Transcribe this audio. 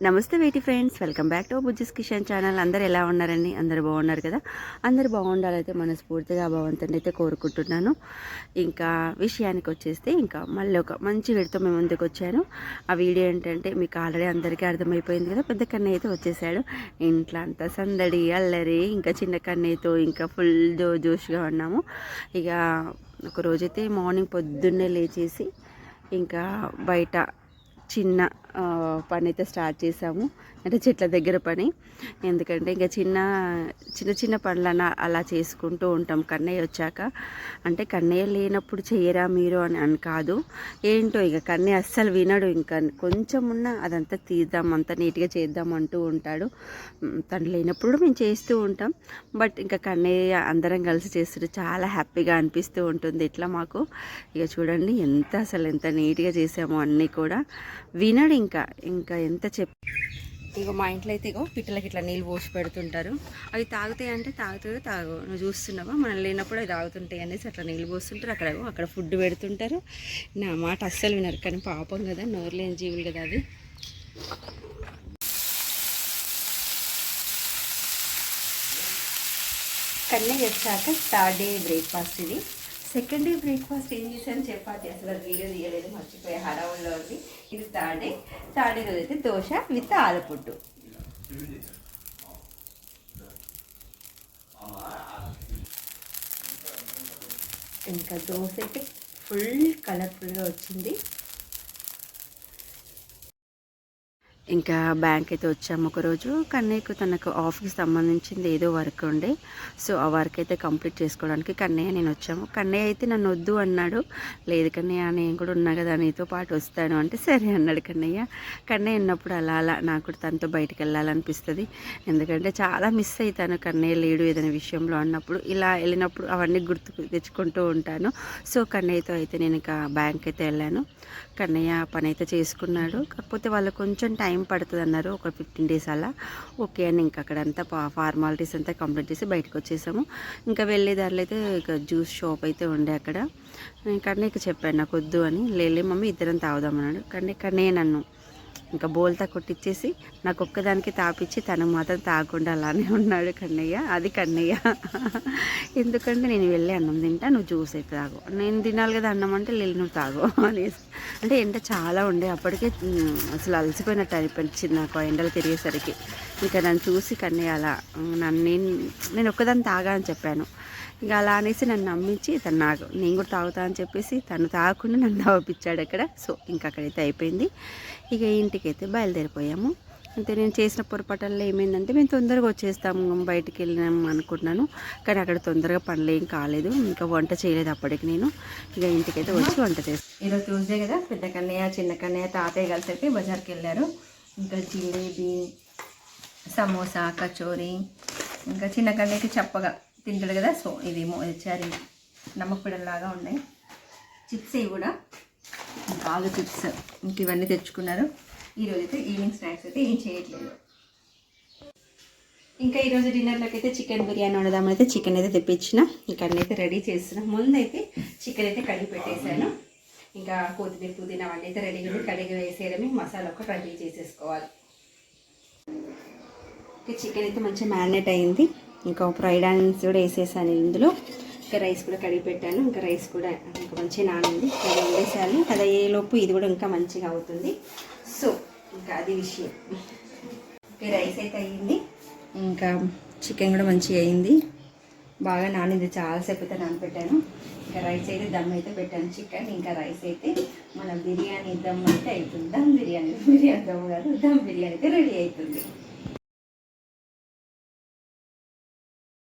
నమస్తే వేటి friends welcome back to Bujji's kitchen channel. అందరు ఎలా ఉన్నారండి? అందరు బాగున్నారు కదా? అందరు బాగుండాలైతే మనస్ఫూర్తిగా భగవంతుని అయితే కోరుకుంటున్నాను. ఇంకా విషయానికి వచ్చేస్తే ఇంకా మళ్ళీ ఒక మంచి వీడితో మేము ముందుకు వచ్చాను. ఆ వీడియో ఏంటంటే మీకు ఆల్రెడీ అందరికీ అర్థమైపోయింది కదా? పెద్ద కన్నయ్య అయితే వచ్చేసాడు ఇంట్లో అంతా సందడి అల్లరి ఇంకా చిన్న కన్నయ్యతో ఇంకా ఫుల్ జో జోష్గా ఉన్నాము. ఇక ఒక రోజైతే మార్నింగ్ పొద్దున్నే లేచేసి ఇంకా బయట చిన్న పని అయితే స్టార్ట్ చేసాము. అంటే చెట్ల దగ్గర పని. ఎందుకంటే ఇంకా చిన్న చిన్న చిన్న పనులన్న అలా చేసుకుంటూ ఉంటాం. కన్నయ్య వచ్చాక. అంటే కన్నయ్య లేనప్పుడు చేయరా మీరు అని అని కాదు. ఏంటో ఇక కన్నయ్య అస్సలు వినడు ఇంకా. కొంచెం ఉన్న అదంతా తీద్దాం అంతా నీట్గా చేద్దాం అంటూ ఉంటాడు. తను లేనప్పుడు మేము చేస్తూ ఉంటాం. బట్ ఇంకా కన్నయ్య అందరం కలిసి చేస్తుంటే చాలా హ్యాపీగా అనిపిస్తూ ఉంటుంది. ఇట్లా మాకు? ఇక చూడండి ఎంత అసలు ఎంత నీట్గా చేసామో అన్నీ కూడా. వినడు ఇంకా ఇంకా ఎంత చెప్. ఇగో మా ఇంట్లో అయితే ఇగో పిట్టలకి ఇట్లా నీళ్ళు పోసి పెడుతుంటారు. అవి తాగుతాయి అంటే తాగుతాయో తాగు నువ్వు చూస్తున్నావా? మనం లేనప్పుడు అవి తాగుతుంటాయి అనేసి అట్లా నీళ్ళు పోస్తుంటారు. అక్కడ అక్కడ ఫుడ్ పెడుతుంటారు. నా మాట అస్సలు వినరు కానీ పాపం కదా నోరు లేని జీవులు కదా అవి. కన్నయ్య వచ్చాక థర్డ్ డే బ్రేక్ఫాస్ట్ ఇది. సెకండ్ డే బ్రేక్ఫాస్ట్ ఏం చేశాను చపాతి. అసలు అది వీడియో తీయలేదు మర్చిపోయే హడావుల్లో ఉంది. ఇది థర్డ్ డే థర్డ్ డే రోజు అయితే దోశ విత్ ఆలపుట్టు. ఇంకా దోశ అయితే ఫుల్ కలర్ఫుల్గా వచ్చింది. ఇంకా బ్యాంక్ అయితే వచ్చాము ఒకరోజు కన్నయ్యకు తనకు ఆఫీస్కి సంబంధించింది ఏదో వర్క్ ఉండే. సో ఆ వర్క్ అయితే కంప్లీట్ చేసుకోవడానికి కన్నయ్య నేను వచ్చాము. కన్నయ్య అయితే నన్ను వద్దు అన్నాడు. లేదు కన్నయ్య నేను కూడా ఉన్నా కదా నీతో పాటు వస్తాను అంటే సరే అన్నాడు కన్నయ్య. కన్నయ్య ఉన్నప్పుడు అలా అలా నాకు కూడా తనతో బయటికి వెళ్ళాలనిపిస్తుంది. ఎందుకంటే చాలా మిస్ అవుతాను కన్నయ్య లేడు ఏదైనా విషయంలో అన్నప్పుడు. ఇలా వెళ్ళినప్పుడు అవన్నీ గుర్తు తెచ్చుకుంటూ ఉంటాను. సో కన్నయ్యతో అయితే నేను ఇంకా బ్యాంక్ అయితే వెళ్ళాను. కన్నయ్య పని అయితే చేసుకున్నాడు. కాకపోతే వాళ్ళు కొంచెం టైం పడుతుంది అన్నారు ఒక ఫిఫ్టీన్ డేస్ అలా. ఓకే అని ఇంకా అక్కడ అంతా ఫార్మాలిటీస్ అంతా కంప్లీట్ చేసి బయటకు వచ్చేసాము ఇంకా వెళ్ళే దారిలో అయితే ఇక జ్యూస్ షాప్ అయితే ఉండే అక్కడ. కన్నయ్యకి చెప్పాను నాకు వద్దు అని. లేలే మమ్మీ ఇద్దరం తాగుదామన్నాడు కానీ కన్నయ్య నన్ను ఇంకా బోల్తా కొట్టించేసి నాకు ఒక్కదానికి తాపిచ్చి తను మాత్రం తాగకుండా అలానే ఉన్నాడు కన్నయ్య. అది కన్నయ్య. ఎందుకంటే నేను వెళ్ళి అన్నం తింటా నువ్వు జ్యూస్ అయితే తాగు. నేను తినాలి కదా అన్నం అంటే వెళ్ళి నువ్వు తాగు అనేసి. అంటే ఎండ చాలా ఉండే అప్పటికే అసలు అలసిపోయినట్టు అనిపించింది నాకు ఎండలు తిరిగేసరికి. ఇంకా నన్ను చూసి కన్నయ్య అలా నన్ను నేను నేను ఒక్కదాన్ని తాగా అని చెప్పాను. ఇక అలా అనేసి నన్ను నమ్మించి తను నాకు నేను కూడా తాగుతా అని చెప్పేసి తను తాగకుండా నన్ను తాగిపించాడు అక్కడ. సో ఇంకా అక్కడైతే అయిపోయింది. ఇక ఏంటి ఇంటికి అయితే బయలుదేరిపోయాము. అంటే నేను చేసిన పొరపాటల్లో ఏమైందంటే మేము తొందరగా వచ్చేస్తాము బయటికి వెళ్ళినాము అనుకుంటున్నాను. కానీ అక్కడ తొందరగా పనులు ఏం కాలేదు. ఇంకా వంట చేయలేదు అప్పటికి నేను. ఇక ఇంటికైతే వచ్చి వంట చేస్తాను ఈరోజు ట్యూస్డే కదా? పెద్ద కన్నయ్య చిన్న కన్నయ్య తాతయ్య కలిసి అయితే బజార్కి వెళ్ళారు. ఇంకా జిలేబీ సమోసా కచోరీ ఇంకా చిన్న కన్నయ్యకి చప్పగా తింటాడు కదా? సో ఇవేమో వచ్చారు నమ్మకపిడల్లాగా ఉన్నాయి. చిప్స్ ఇవి కూడా. ఇంకా ఆలు చిప్స్ ఇంక ఇవన్నీ తెచ్చుకున్నారు. ఈరోజు అయితే ఈవినింగ్ స్నాక్స్ అయితే ఏం చేయట్లేదు. ఇంకా ఈరోజు డిన్నర్లోకి అయితే చికెన్ బిర్యానీ వండదామని అయితే చికెన్ అయితే తెప్పించిన. ఇంకా అన్నీ అయితే రెడీ చేస్తున్నా. ముందు అయితే చికెన్ అయితే కడిగి పెట్టేశాను. ఇంకా కొత్తిమీర పుదీనా అవన్నీ అయితే రెడీగా ఉంది కడిగి వేసేయడమే మసాలా ఒక రెడీ చేసేసుకోవాలి. ఇంకా చికెన్ అయితే మంచిగా మ్యారినేట్ అయింది. ఇంకా ఫ్రైడ్ ఆనియన్స్ కూడా వేసేసాను ఇందులో. ఇంకా రైస్ కూడా కడిగి పెట్టాను. ఇంకా రైస్ కూడా ఇంకా మంచిగా నానింది. అది వండేసాను అది ఏ లోపు ఇది కూడా ఇంకా మంచిగా అవుతుంది. సో ఇంకా అది విషయం. రైస్ అయితే అయ్యింది. ఇంకా చికెన్ కూడా మంచిగా అయింది బాగా నానింది. చాలాసేపు అయితే నానబెట్టాను ఇంకా రైస్ అయితే దమ్ అయితే పెట్టాను. చికెన్ ఇంకా రైస్ అయితే మన బిర్యానీ దమ్ అయితే అవుతుంది దమ్ బిర్యానీ. బిర్యానీ దమ్ కాదు దమ్ బిర్యానీ అయితే రెడీ అవుతుంది